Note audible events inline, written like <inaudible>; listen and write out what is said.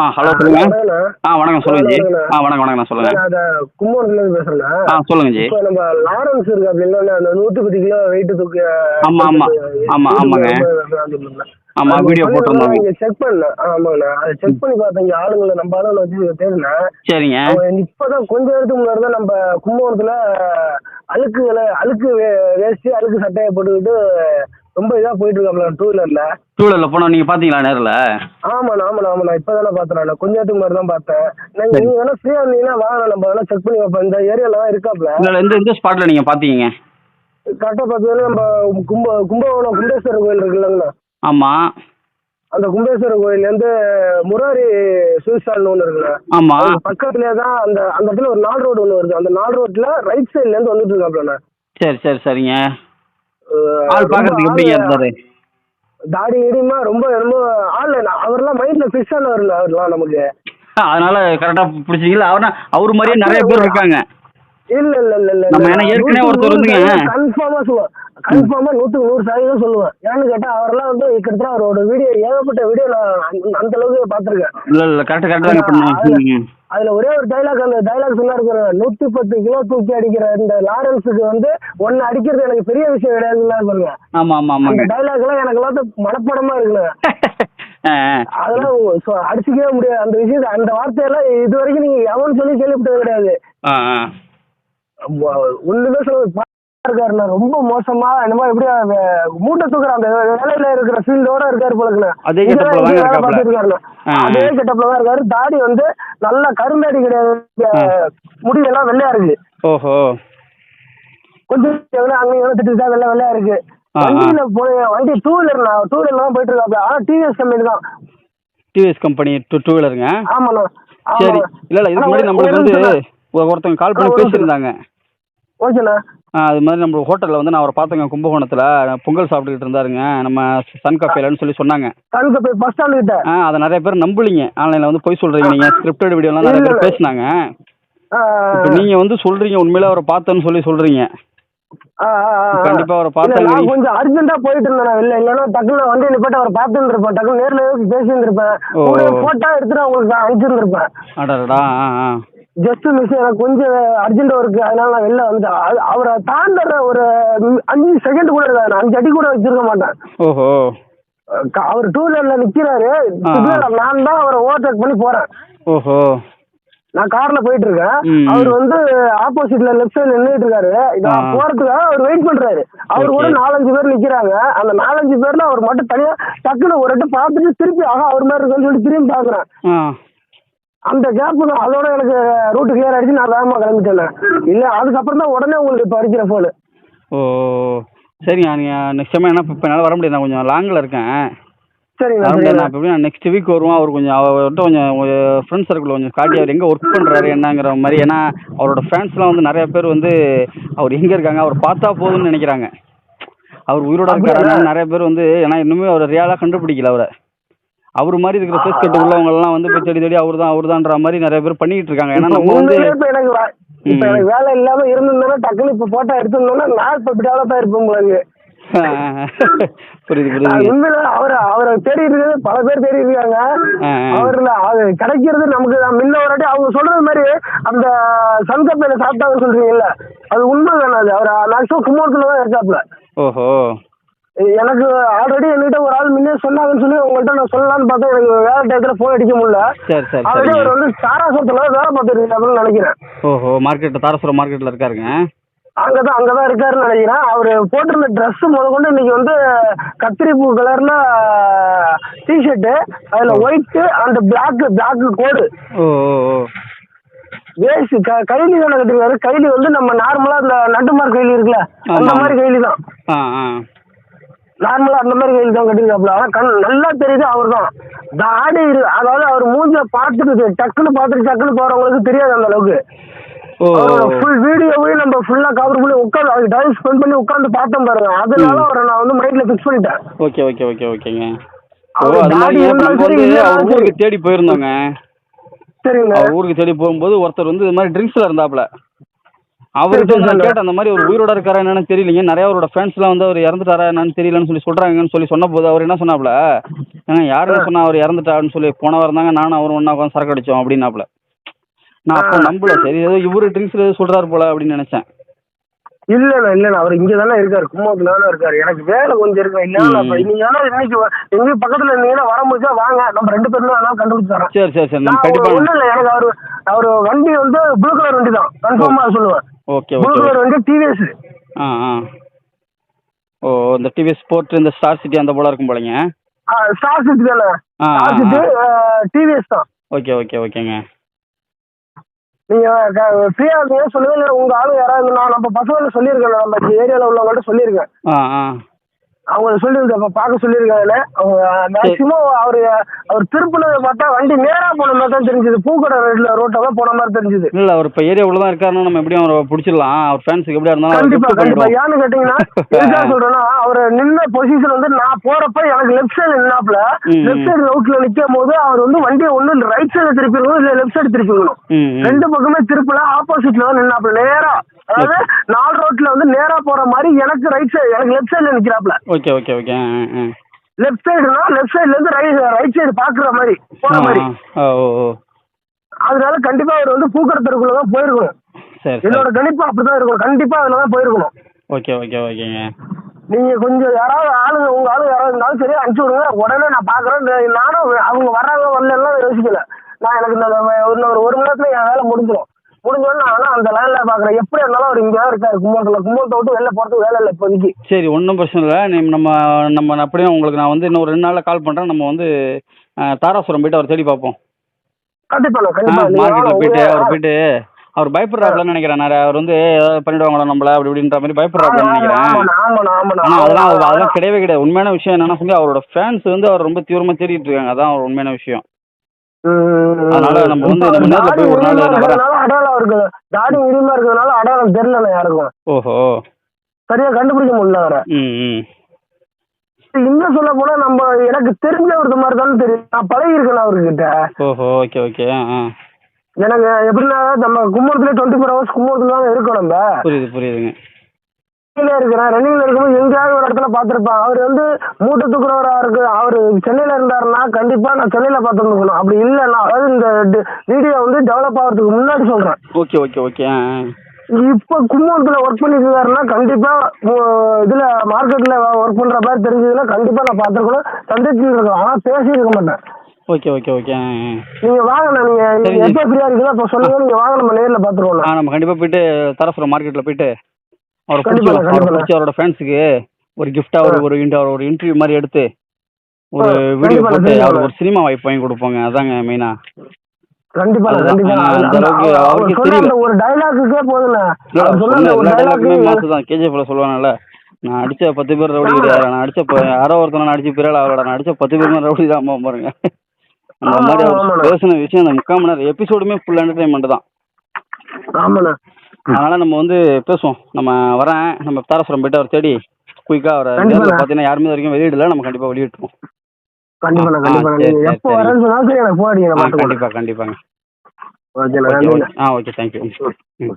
ஆ hello சொல்லுங்க. ஆ வணக்கம் சொல்லுங்க ஜி. ஆ வணக்கம் வணக்கம் சொல்லுங்க. நான் அதை கும்பகோணத்துல இருந்து பேசுறேண்ணா. ஆ சொல்லுங்க ஜி. இப்போ நம்ம லாரன்ஸ் இருக்கு அப்படின்னா அந்த நூத்தி பத்து கிலோ வெயிட் தூக்கி ஆமா, ஆமா. ஆமா, ஆமாங்க. ஆமா வீடியோ போட்டிருந்தாங்க இங்க செக் பண்ணேன் ஆமாண்ணா அதை செக் பண்ணி பார்த்தேன் இங்க ஆளுங்களை நம்ம ஆளுங்களை வச்சு தேடினேன் சரிங்க. இப்பதான் கொஞ்ச நேரத்துக்கு முன்னாடி தான் நம்ம கும்பகோணத்துல அழுக்குகளை அழுக்கு வே- வேஷ்டி அழுக்கு சட்டையை போட்டுக்கிட்டு ரொம்ப இதா போயிட்டு இருக்காப்ல டூ வீலர்ல டூ வீலரில் போனோம் நீங்கள் பார்த்தீங்களா நேரில்? ஆமாண்ணா ஆமாண்ணா ஆமாண்ணா. இப்பதானே நான் கொஞ்ச நேரத்துக்கு முன்னாடி தான் பார்த்தேன் நீங்க நீங்க வேணா ஃப்ரீயா இருந்தீங்கன்னா வாங்க நம்ம வேணா செக் பண்ணி பார்ப்போம். இந்த ஏரியால தான் இருக்காப்ல. இல்லை எந்த எந்த ஸ்பாட்டில் நீங்கள் பார்த்தீங்க கரெக்டா பார்த்தீங்கன்னா நம்ம கும்ப கும்பகோணம் கும்பேஸ்வரர் கோயில் இருக்குல்லங்கண்ணா. ஆமாம் அந்த கும்பேஸ்வரர் கோயில்லேருந்து முராரி ஸ்வீட் ஸ்டால்னு ஒன்று இருக்குண்ணா அதுக்கு பக்கத்துலேயே தான் அந்த அந்த இடத்துல ஒரு நால் ரோடு ஒன்று வருது. அந்த நால் ரோட்ல ரைட் சைட்லேருந்து வந்துட்டு இருக்காப்லண்ணா சரி சரி சரிங்க. ஆள் ஆளு- இருந்தாரு தாடி இடிமா ரொம்ப ரொம்ப ஆள். அவர்லாம் மைண்ட்ல ஃபிக்ஸ் ஆனவர் அவர்லாம் நமக்கு. அதனால கரெக்டாக பிடிச்சிங்களா அவர்னா அவர் மாதிரியே நிறைய பேர் இருக்காங்க. இல்ல இல்ல இல்ல இல்ல நம்ம ஏன்னா ஏற்கனவே ஒருத்தர் வந்துங்க. கன்ஃபார்மா சொல்லுவேன் கன்ஃபார்மா நூத்துக்கு நூறு சதவீதம் சொல்லுவேன் ஏன்னு கேட்டா அவரெல்லாம் வந்து கிட்டத்தட்ட அவரோட வீடியோ ஏகப்பட்ட வீடியோ நான் அந்த- அந்த அளவுக்கு பாத்திருக்கேன் இல்லை இல்லை தாங்க பண்ணுவோம் அதுல ஒரே ஒரு டைலாக் அந்த டைலாக் சொன்னாரு பாரு, நூத்தி பத்து கிலோ தூக்கி அடிக்கிற இந்த லாரன்ஸுக்கு வந்து ஒன்னு அடிக்கிறது எனக்கு பெரிய விஷயம் கிடையாதுல்ல பாருங்க. ஆமாம் ஆமாம் அந்த ஆமாங்க டைலாக் எல்லாம் எனக்கு எல்லாம் மனப்படமா இருக்குல்ல. <laughs> அதெல்லாம் அடிச்சுக்கவே முடியாது. அந்த விஷயத்த அந்த வார்த்தையெல்லாம் இது வரைக்கும் நீங்க எவன் சொல்லி கேள்விப்பட்டது கிடையாது. ஒண்ணுமே சொல்ல இருக்காருண்ணா ரொம்ப மோசமா என்னமோ எப்படியா வே- மூட்டை தூக்குற அந்த வேலையில இருக்கிற ஃபீல்டோட இருக்காரு போலக்குண்ணா. அதே இருக்காருண்ணா. அதே கெட்டப்ல தான் இருக்காரு. தாடி வந்து நல்ல கருந்தாடி கிடையாது. அஹ், முடி எல்லாம் வெள்ளையா இருக்கு. ஓஹோ. கொஞ்சம் எவ்வளவு அங்க எவ்வளவு திட்டு வெள்ளை வெள்ளையா இருக்கு. வண்டியில போய் வண்டி டூ வீலர் டூ வீலர் தான் போயிட்டு இருக்காப்ல ஆனா டிவிஎஸ் கம்பெனி தான். டிவிஎஸ் கம்பெனி டூ டூ வீலருங்க ஆமாண்ணா. சரி. இல்லை இல்லை இதுக்கு முன்னாடி நம்மளுக்கு வந்து ஒருத்தவங்க கால் பண்ணி. பேசியிருந்தாங்க. ஓகேண்ணா அது மாதிரி நம்ம ஹோட்டலில் வந்து நான் அவரை பார்த்தேங்க கும்பகோணத்தில். பொங்கல் சாப்பிட்டுக்கிட்டு இருந்தாருங்க. நம்ம சன் கஃபேலன்னு சொல்லி சொன்னாங்க. கணக்கு போய் பஸ் ஸ்டாண்டு கிட்ட? ஆ அதை நிறைய பேர் நம்பலிங்க. ஆன்லைனில் வந்து போய் சொல்கிறீங்க நீங்கள் ஸ்கிரிப்டட் வீடியோலாம் நிறைய இல்ல, பேர் இல்ல. பேசினாங்க. இப்போ நீங்கள் வந்து சொல்கிறீங்க உண்மையிலே அவரை பார்த்தேன்னு சொல்லி சொல்கிறீங்க. கண்டிப்பா அவரை இல்ல, நீ- கொஞ்சம் அர்ஜென்ட்டா போயிட்டு இருந்தேன் வெளில. இல்லைன்னா டக்குனு வண்டி நிப்பாட்டி அவரை பார்த்துட்டு இருப்பேன் டக்குனு நேர்ல பேசி இருந்திருப்பேன். போட்டோ எடுத்துட்டு அவங்களுக்கு அனுப்பிச்சிருந்திருப்பேன். ஜஸ்ட் மிஸ் எனக்கு கொஞ்சம் அர்ஜென்ட் ஒர்க் அதனால நான் வெளில வந்துட்டேன். அவரை தாண்டுற ஒரு அஞ்சு செகண்ட் கூட இருக்காது அஞ்சு அடி கூட வச்சிருக்க மாட்டேன். ஓஹோ. அவர் டூ வீலர்ல நிக்கிறாரு. நான் தான் அவரை ஓவர்டேக் பண்ணி போறேன். ஓஹோ. நான் கார்ல போயிட்டு இருக்கேன். அவர் வந்து ஆப்போசிட்ல லெஃப்ட் சைடுல நின்றுட்டு இருக்காரு. நான். போறதுக்காக அவர் வெயிட் பண்றாரு. அவர் கூட. நாலஞ்சு பேர் நிக்கிறாங்க. அந்த நாலஞ்சு பேர்ல அவர் மட்டும் தனியா டக்குன்னு ஒரு வாட்டி பார்த்துட்டு திருப்பி ஆஹா அவர் மாதிரி இருக்குன்னு சொல்லி திரும்பி பாக்குறேன் அந்த கேப் தான் அதோட எனக்கு ரூட் கிளியர் ஆயிடுச்சு நான் வேகமா கிளம்பிட்டேன். இல்ல அதுக்கப்புறம் தான் உடனே உங்களுக்கு இப்ப அடிக்கிற போனு ஓ சரிங்க நீங்கள் நெக்ஸ்ட் டைம் என்ன இப்போ என்னால் வர முடியாது நான் கொஞ்சம் லாங்கில் இருக்கேன். சரிங்களா வர முடியாது நான் இப்போ நெக்ஸ்ட் வீக் வருவோம் அவர் கொஞ்சம் அவர்கிட்ட கொஞ்சம் ஃப்ரெண்ட்ஸ் சர்க்கிள் கொஞ்சம் காட்டி அவர் எங்கே ஒர்க் பண்ணுறாரு என்னங்கிற மாதிரி ஏன்னா அவரோட ஃபேன்ஸ்லாம் வந்து நிறைய பேர் வந்து அவர் எங்கே இருக்காங்க அவர் பார்த்தா போதும்னு நினைக்கிறாங்க. அவர் உயிரோட அப்படியா? இருக்காரு நிறைய பேர் வந்து ஏன்னா இன்னுமே அவர் ரியாலாக கண்டுபிடிக்கல அவரை. அவர் மாதிரி இருக்கிற ஃபேஸ் கட்டு உள்ளவங்கலாம் வந்து போய் தேடி தேடி அவர் தான் அவர் தான்ற மாதிரி நிறைய பேர் பண்ணிக்கிட்டு இருக்காங்க. ஏன்னா நம்ம வந்து இப்ப எனக்கு இப்ப. எனக்கு வேலை இல்லாம இருந்திருந்தேன்னா டக்குனு இப்ப போட்டோ எடுத்திருந்தோம்னா நான் இப்ப டெவலப் ஆயிருப்பேன் உங்களுக்கு புரியுது புரியுது. அவரை அவரை தேடி இருக்குது பல பேர் தேடி இருக்காங்க. அவர்ல அது கிடைக்கிறது நமக்கு. முன்ன ஒரு அவங்க சொல்றது மாதிரி அந்த சன்கப்பையில சாப்பிட்டாங்கன்னு சொல்றீங்கல்ல அது உண்மை தானே அது? அவர் மேக்ஸிமம் கும்பகோணத்துல தான் இருக்காப்ல ஓஹோ. எனக்கு ஆல்ரெடி என்கிட்ட ஒரு ஆள் முன்னே சொன்னாங்கன்னு சொல்லி உங்கள்கிட்ட நான் சொல்லலாம்னு பார்த்தா எனக்கு வேலை டயத்துல போன் அடிக்க முடியல. சரி சரி ஆல்ரெடி அவர் வந்து தாராசுரத்துல வேலை பார்த்துட்டு இருக்காருன்னு நினைக்கிறேன். ஓஹோ மார்க்கெட் தாரசுரம் மார்க்கெட்டில் இருக்காருங்க? அங்கதான் அங்கதான் இருக்காருன்னு நினைக்கிறேன். அவர் போட்டிருந்த ட்ரெஸ் முத கொண்டு இன்னைக்கு வந்து கத்திரி பூ கலர்ல டிஷர்ட் அதுல ஒயிட் அண்ட் பிளாக் பிளாக் கோடு. வேஸ்ட் கைலி தானே கட்டிருக்காரு. கைலி வந்து நம்ம நார்மலா இந்த நட்டுமார் கைலி இருக்குல்ல அந்த. மாதிரி கைலி தான் நார்மலா அந்த மாதிரி கைலி தான் கட்டிருக்காப்ல ஆனா கண் நல்லா தெரியுது அவர் தான் தாடி இரு அதாவது அவர் மூஞ்ச பார்த்துட்டு டக்குன்னு பார்த்துட்டு டக்குன்னு போறவங்களுக்கு தெரியாது அந்த அளவுக்கு. ஃபுல் வீடியோவையும் நம்ம ஃபுல்லா கவர் பண்ணி உட்காந்து அதுக்கு டைம் ஸ்பெண்ட் பண்ணி உட்காந்து பார்த்தோம் பாருங்க. அதனால. அவரை நான் வந்து மைண்ட்ல ஃபிக்ஸ் பண்ணிட்டேன். ஓகே ஓகே ஓகே ஓகேங்க. அது ஊருக்கு தேடி போயிருந்தோங்க. சரிங்க ஊருக்கு தேடி போகும்போது ஒருத்தர் வந்து இது மாதிரி ட்ரிங்க்ஸில் இருந்தாப்புல. அவர்கிட்ட நான். கேட்டேன் அந்த மாதிரி ஒரு உயிரோட இருக்காரா என்னன்னு தெரியலீங்க. நிறைய அவரோட ஃப்ரெண்ட்ஸ்லாம் வந்து அவர் இறந்துட்டாரா என்னன்னு தெரியலன்னு சொல்லி சொல்றாங்கன்னு சொல்லி சொன்ன போது அவர் என்ன சொன்னாப்ல ஏங்க யாருங்க சொன்னா அவர் இறந்துட்டாருன்னு சொல்லி போன வாரம் தாங்க நானும் அவரும் ஒன்றா உட்காந்து சரக்கு அடிச்சோம் அப்படின்னாப்ல நான் அப்போ. நம்பல. சரி ஏதோ இவரு ட்ரிங்க்ஸ் ஏதோ சொல்றாரு போல அப்படின்னு நினைச்சேன். இல்லண்ணா இல்லண்ணா அவர் இங்க தானே இருக்காரு கும்பகோணத்துல தானே இருக்காரு. எனக்கு வேலை கொஞ்சம் இருக்கு. இல்ல நீங்க வேணா இன்னைக்கு எங்க பக்கத்துல இருந்தீங்கன்னா வர முடிஞ்சா வாங்க. நம்ம ரெண்டு பேரும் வேணா கண்டுபிடிச்சு சரி சரி சரி. ஒண்ணும் இல்ல. எனக்கு அவரு அவரு வண்டி வந்து ப்ளூ கலர் வண்டி தான். கன்ஃபார்மா சொல்லுவேன். ஓகே ஓகே வண்டி டிவிஎஸ் ஆ ஆ. ஓ இந்த டிவி ஸ்போர்ட் இந்த ஸ்டார் சிட்டி அந்த போல இருக்கும் போலங்க. ஸ்டார் சிட்டி தானே? ஸ்டார் சிட்டி டிவிஎஸ் தான். ஓகே ஓகே ஓகேங்க. நீங்க ஃப்ரீயா இருந்தீங்க சொல்லுங்க உங்க ஆளு யாராவது நான் நம்ம பசங்க சொல்லியிருக்கேன். நம்ம ஏரியால உள்ளவங்கள்ட்ட சொல்லியிருக்கேன். ஆ ஆ. அவங்க சொல்லியிருக்கேன் இப்ப பார்க்க சொல்லியிருக்காங்க அவங்க மேக்சிமம் அவரு அவர் திருப்பினதை பார்த்தா வண்டி நேரா போன மாதிரி தான் தெரிஞ்சது. பூக்கடை ரோட்ல ரோட்டை தான் போன மாதிரி தெரிஞ்சது. இல்ல அவர் இப்போ ஏரியாவுள்ள தான் இருக்காருன்னா நம்ம எப்படியும் அவரை பிடிச்சிடலாம். அவர் ஃபேன்ஸுக்கு எப்படியா இருந்தாலும் கண்டிப்பா கண்டிப்பா. ஏன்னு கேட்டீங்கன்னா எதுக்காக <laughs> சொல்றேன்னா அவர் நின்ன பொசிஷன் வந்து நான் போறப்ப எனக்கு லெஃப்ட் சைடு நின்னாப்ல. லெஃப்ட் சைடு ரவுட்ல நிக்கும் போது அவர் வந்து வண்டியை ஒண்ணு ரைட் சைடு திருப்பிடணும் இல்ல லெஃப்ட் சைடு திருப்பிடணும். ரெண்டு பக்கமே திருப்பல ஆப்போசிட்ல தான் நின்னாப்ல நேரா அதாவது நாலு ரோட்ல வந்து நேரா போற மாதிரி எனக்கு ரைட் சைடு எனக்கு லெஃப்ட் சைடுல நிக்கிறாப்ல. ஓகே ஓகே ஓகே லெஃப்ட் சைடுனா லெஃப்ட் சைடுல இருந்து ரைட் ரைட் சைடு பாக்குற மாதிரி போற மாதிரி. அதனால கண்டிப்பா அவர் வந்து பூக்கடத்தருக்குள்ள தான் போயிருக்கணும். என்னோட கணிப்பு அப்படிதான் இருக்கணும். கண்டிப்பா அதுல தான் போயிருக்கணும். ஓகே ஓகே ஓகேங்க நீங்க கொஞ்சம் யாராவது ஆளுங்க உங்க ஆளுங்க யாராவது இருந்தாலும் சரி அனுப்பிச்சு விடுங்க. உடனே நான் பாக்குறேன். நானும் அவங்க வர்றாங்க வரலாம் யோசிக்கல. நான் எனக்கு இந்த இன்னொரு ஒரு மணி நேரத்துல என் வேலை முடிஞ்சிடும் முடிஞ்சோடனே அந்த லைன்ல பாக்குறேன். எப்படி இருந்தாலும் அவர் இங்க தான் இருக்காரு. கும்பகோணத்துல கும்பகோணத்தை விட்டு வெளில போறதுக்கு வேலை இல்லை இப்போதைக்கு. சரி ஒன்றும் பிரச்சனை இல்லை. நீ நம்ம நம்ம அப்படியே உங்களுக்கு நான் வந்து இன்னும் ஒரு ரெண்டு நாளில் கால் பண்ணுறேன் நம்ம வந்து தாராசுரம் போயிட்டு அவர் தேடி பார்ப்போம். கண்டிப்பா மார்க்கெட்டில் போயிட்டு அவர் போயிட்டு அவர் பயப்படுறாப்புலன்னு நினைக்கிறேன். நிறைய அவர் வந்து ஏதாவது பண்ணிடுவாங்களா நம்மள? அப்படி இப்படின்ற மாதிரி பயப்படுறாப்புலன்னு நினைக்கிறேன். ஆனால் அதெல்லாம் அவர் அதெல்லாம் கிடையவே கிடையாது. உண்மையான விஷயம் என்னன்னா சொல்லி அவரோட ஃபேன்ஸ் வந்து அவர் ரொம்ப தீவிரமாக தேடிட்டு இருக்காங்க. அதான் அவர் உண்மையான விஷயம். அதனால நம்ம வந்து நம்ம நேர்ல தாடி போய் ஒரு நாள் உரிமை நான் வரேன். இருக்கிறதுனால அடையாளம் இருக்கு தாடி உரிமை இருக்கிறதுனால அடையாளம் தெரியல யாருக்கும். ஓஹோ. சரியா கண்டுபிடிக்க முடியல ம் இன்னும் சொல்ல போனா நம்ம எனக்கு தெரிஞ்ச ஒரு மாதிரி தானே தெரியும். நான் பழகி இருக்கேன் அவர்கிட்ட. ஓஹோ ஓகே எனக்கு எப்படின்னா நம்ம கும்பகோணத்துல டுவெண்ட்டி ஃபோர் ஹவர்ஸ் கும்பகோணத்துல தான் இருக்கோம் நம்ம. புரியுது புரியுதுங்க. இருக்கிறேன் ரன்னிங்ல இருக்கும்போது எங்கேயாவது ஒரு இடத்துல பார்த்திருப்பேன் அவர் வந்து மூட்டை தூக்குறவரா இருக்கு. அவர் சென்னையில இருந்தாருன்னா கண்டிப்பா நான் சென்னையில பார்த்துருக்கணும். அப்படி இல்லைன்னா அதாவது இந்த வீடியோ வந்து டெவலப் ஆகிறதுக்கு முன்னாடி சொல்றேன். Okay okay okay. ஆ. ஆ இப்ப கும்பகோணத்துல ஒர்க் பண்ணிட்டு இருக்காருன்னா கண்டிப்பா இதுல மார்க்கெட்ல ஒர்க் பண்ற மாதிரி தெரிஞ்சதுன்னா கண்டிப்பா நான் பார்த்துருக்கணும். சந்திச்சு இருக்கேன் ஆனா பேசி இருக்க மாட்டேன். Okay okay. நீங்க வாங்கண்ணா. நீங்க. எப்ப ஃப்ரீயா இருக்கீங்களோ அப்ப சொல்லுங்க நீங்க வாங்க நம்ம நேர்ல பாத்துருவோம் ஆ நம்ம கண்டிப்பாக போயிட்டு தரசுரம் மார்க்கெட்டில் போயிட்டு. அவரை பிடிச்சி அவரை. பிடிச்சி அவரோட ஃபேன்ஸுக்கு ஒரு கிஃப்டாக ஒரு ஒரு ஒரு இன்டர்வியூ மாதிரி எடுத்து ஒரு வீடியோ போட்டு. அவருக்கு ஒரு சினிமா வாய்ப்பு வாங்கி கொடுப்போங்க. அதாங்க மெயினாக கண்டிப்பா. கண்டிப்பா. அவர் ஒரு அவர் டைலாக்கு தான். கேஜிஎஃப்ல சொல்லுவாங்கல்ல நான் அடிச்ச பத்து பேர் ரவுடி கிடையாது. நான் அடிச்ச யாரோ ஒருத்தனை நான் அடிச்சு அவரோட நான் அடிச்ச பத்து பேருமே ரவுடி தான். பாருங்க. அந்த மாதிரி அவர். பேசின விஷயம் அந்த முக்கால் மணி நேரம் எபிசோடுமே ஃபுல் என்டர்டைன்மெண்ட் தான். ஆமாண்ணா. அதனால நம்ம வந்து பேசுவோம். நம்ம வரேன் நம்ம தாராசுரம் போயிட்டு அவர் தேடி குயிக்காக அவரை கண்டிப்பா. நேரில் பார்த்தீங்கன்னா யாருமே வரைக்கும் வெளியிடல. நம்ம கண்டிப்பாக வெளியிட்டுருவோம். கண்டிப்பா சரி, எப்போ. வரேன்னு சொன்னாலும் எனக்கு கண்டிப்பாங்க. ஓகே ஆ ஓகே தேங்க்யூ ம்.